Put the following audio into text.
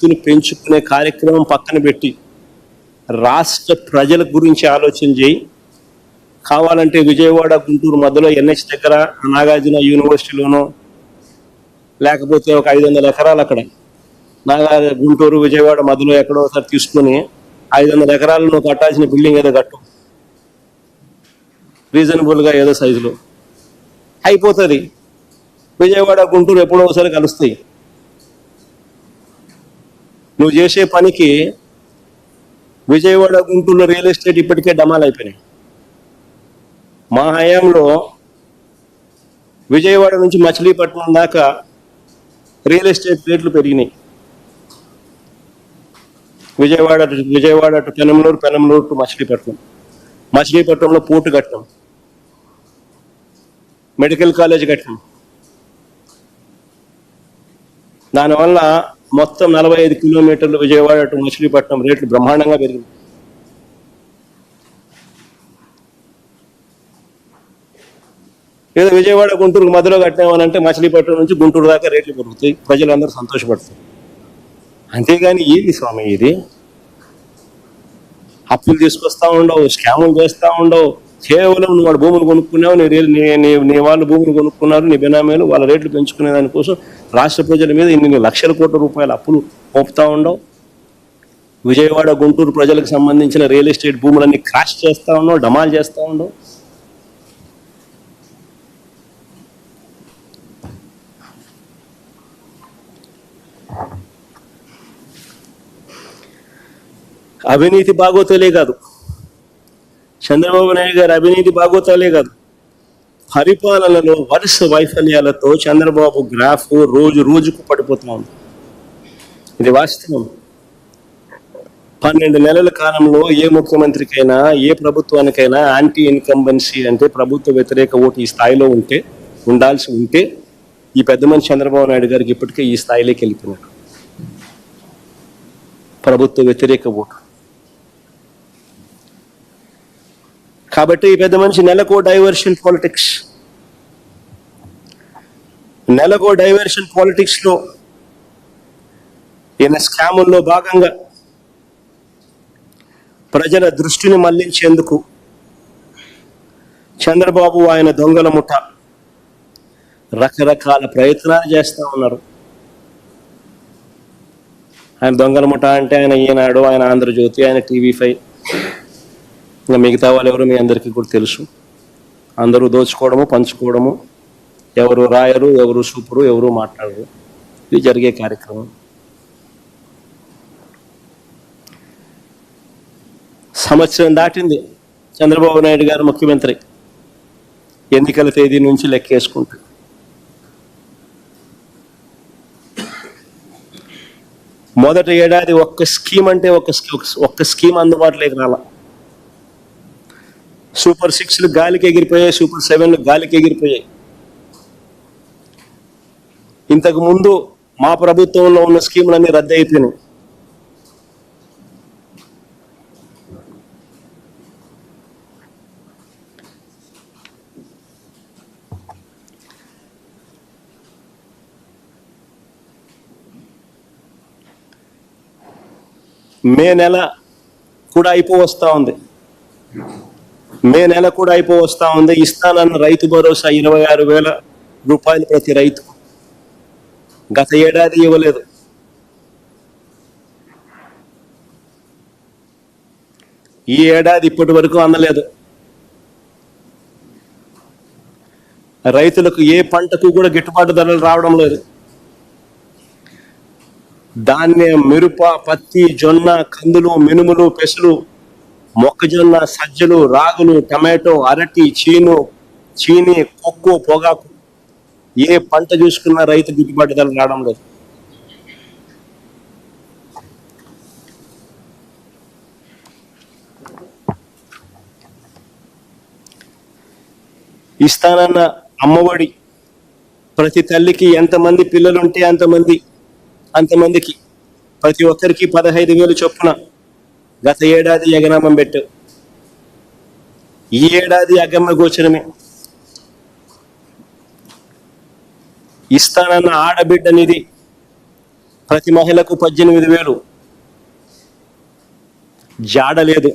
ఆస్తులు పెంచుకునే కార్యక్రమం పక్కన పెట్టి రాష్ట్ర ప్రజల గురించి ఆలోచన చేయి. కావాలంటే విజయవాడ గుంటూరు మధ్యలో ఎన్హెచ్ దగ్గర నాగార్జున యూనివర్సిటీలోనో లేకపోతే ఒక ఐదు వందల ఎకరాలు అక్కడ. నాగా గుంటూరు విజయవాడ మధ్యలో ఎక్కడో ఒకసారి తీసుకుని ఐదు వందల ఎకరాలు నువ్వు కట్టాల్సిన బిల్డింగ్ ఏదో కట్టు. రీజనబుల్గా ఏదో సైజులో. అయిపోతుంది. విజయవాడ గుంటూరు ఎప్పుడో ఒకసారి కలుస్తాయి. నువ్వు చేసే పనికి విజయవాడ గుంటూరులో రియల్ ఎస్టేట్ ఇప్పటికే డమాల్ అయిపోయినాయి మా హయాంలో విజయవాడ నుంచి మచిలీపట్నం దాకా రియల్ ఎస్టేట్ రేట్లు పెరిగినాయి. Vijayawada Vijayawada to Penamaluru Penamaluru to Machilipatnam. మచిలీపట్నంలో పోర్టు కట్టడం మెడికల్ కాలేజ్ కట్టడం దానివల్ల మొత్తం నలభై ఐదు కిలోమీటర్లు విజయవాడ టు మచిలీపట్నం రేట్లు బ్రహ్మాండంగా పెరిగింది ఏదో విజయవాడ గుంటూరు మధ్యలో కట్టామనంటే మచిలీపట్నం నుంచి గుంటూరు దాకా రేట్లు పెరుగుతాయి. ప్రజలందరూ సంతోషపడతారు. అంతేగాని ఏది స్వామి ఇది? అప్పులు తీసుకొస్తా ఉండవు స్కాములు చేస్తా ఉండవు. కేవలం నువ్వు వాడు భూములు కొనుక్కున్నావు నీ రే- నీ నీ నీ వాళ్ళు భూములు కొనుక్కున్నారు నీ బినామీలు వాళ్ళ రేట్లు పెంచుకునే దానికోసం రాష్ట్ర ప్రజల మీద ఇన్ని లక్షల కోట్ల రూపాయల అప్పులు మోపుతా ఉండవు. విజయవాడ గుంటూరు ప్రజలకు సంబంధించిన రియల్ ఎస్టేట్ భూములన్నీ క్రాష్ చేస్తా ఉండవు డమాల్ చేస్తా ఉండవు. అవినీతి బాగోతలే కాదు. చంద్రబాబు నాయుడు గారి అవినీతి బాగోతాలే కాదు. పరిపాలనలో వరుస వైఫల్యాలతో చంద్రబాబు గ్రాఫ్ రోజు రోజుకు పడిపోతూ ఉంది. ఇది వాస్తవం. పన్నెండు నెలల కాలంలో ఏ ముఖ్యమంత్రికైనా ఏ ప్రభుత్వానికైనా యాంటీ ఇన్కంబెన్సీ అంటే ప్రభుత్వ వ్యతిరేక ఓటు ఈ స్థాయిలో ఉంటే ఉండాల్సి ఉంటే ఈ పెద్ద మనిషి చంద్రబాబు నాయుడు గారికి ఇప్పటికే ఈ స్థాయిలోకి వెళ్ళిపోయినాడు. ప్రభుత్వ వ్యతిరేక ఓటు. కాబట్టి ఈ పెద్ద మనిషి నెలకో డైవర్షన్ పాలిటిక్స్ నెలకో డైవర్షన్ పాలిటిక్స్లో ఈయన స్కాముల్లో భాగంగా ప్రజల దృష్టిని మళ్ళించేందుకు చంద్రబాబు ఆయన దొంగల ముఠ రకరకాల ప్రయత్నాలు చేస్తా ఉన్నారు. ఆయన దొంగల ముఠ అంటే ఆయన ఈనాడు ఆయన ఆంధ్రజ్యోతి ఆయన టీవీ ఫైవ్. ఇంకా మిగతా వాళ్ళు ఎవరు మీ అందరికీ కూడా తెలుసు. అందరూ దోచుకోవడము పంచుకోవడము ఎవరు రాయరు ఎవరు సూపరు ఎవరు మాట్లాడరు. ఇది జరిగే కార్యక్రమం. సంవత్సరం దాటింది. చంద్రబాబు నాయుడు గారు ముఖ్యమంత్రి. ఎన్నికల తేదీ నుంచి లెక్కేసుకుంటూ. మొదటి ఏడాది ఒక్క స్కీమ్ అంటే ఒక ఒక్క స్కీమ్ అందుబాటులోకి రాలా. సూపర్ సిక్స్లు గాలికి ఎగిరిపోయాయి సూపర్ సెవెన్లు గాలికి ఎగిరిపోయాయి. ఇంతకు ముందు మా ప్రభుత్వంలో ఉన్న స్కీములన్నీ రద్దు అయిపోయినాయి. మే నెల కూడా అయిపో వస్తూ ఉంది. మే నెల కూడా అయిపో వస్తా ఉంది. ఇస్తానన్న రైతు భరోసా ఇరవై ఆరు వేల రూపాయలు ప్రతి రైతు. గత ఏడాది ఇవ్వలేదు. ఈ ఏడాది ఇప్పటి వరకు అందలేదు. రైతులకు ఏ పంటకు కూడా గిట్టుబాటు ధరలు రావడం లేదు. ధాన్యం మిరప పత్తి జొన్న కందులు మినుములు పెసలు మొక్కజొన్న సజ్జలు రాగులు టమాటో అరటి చీను చీని కొక్కు పొగాకు. ఏ పంట చూసుకున్నా రైతు గిట్టుబాటు ధర రావడం లేదు. ఇస్తానన్న అమ్మఒడి. ప్రతి తల్లికి ఎంతమంది పిల్లలుంటే అంతమంది అంతమందికి. ప్రతి ఒక్కరికి పదహైదు వేలు చొప్పున గత ఏడాది యగనామం పెట్టు. ఈ ఏడాది అగమ్య గోచరమే. ఇస్తానన్న ఆడబిడ్డ నిధి ప్రతి మహిళకు పద్దెనిమిది వేలు. జాడలేదు.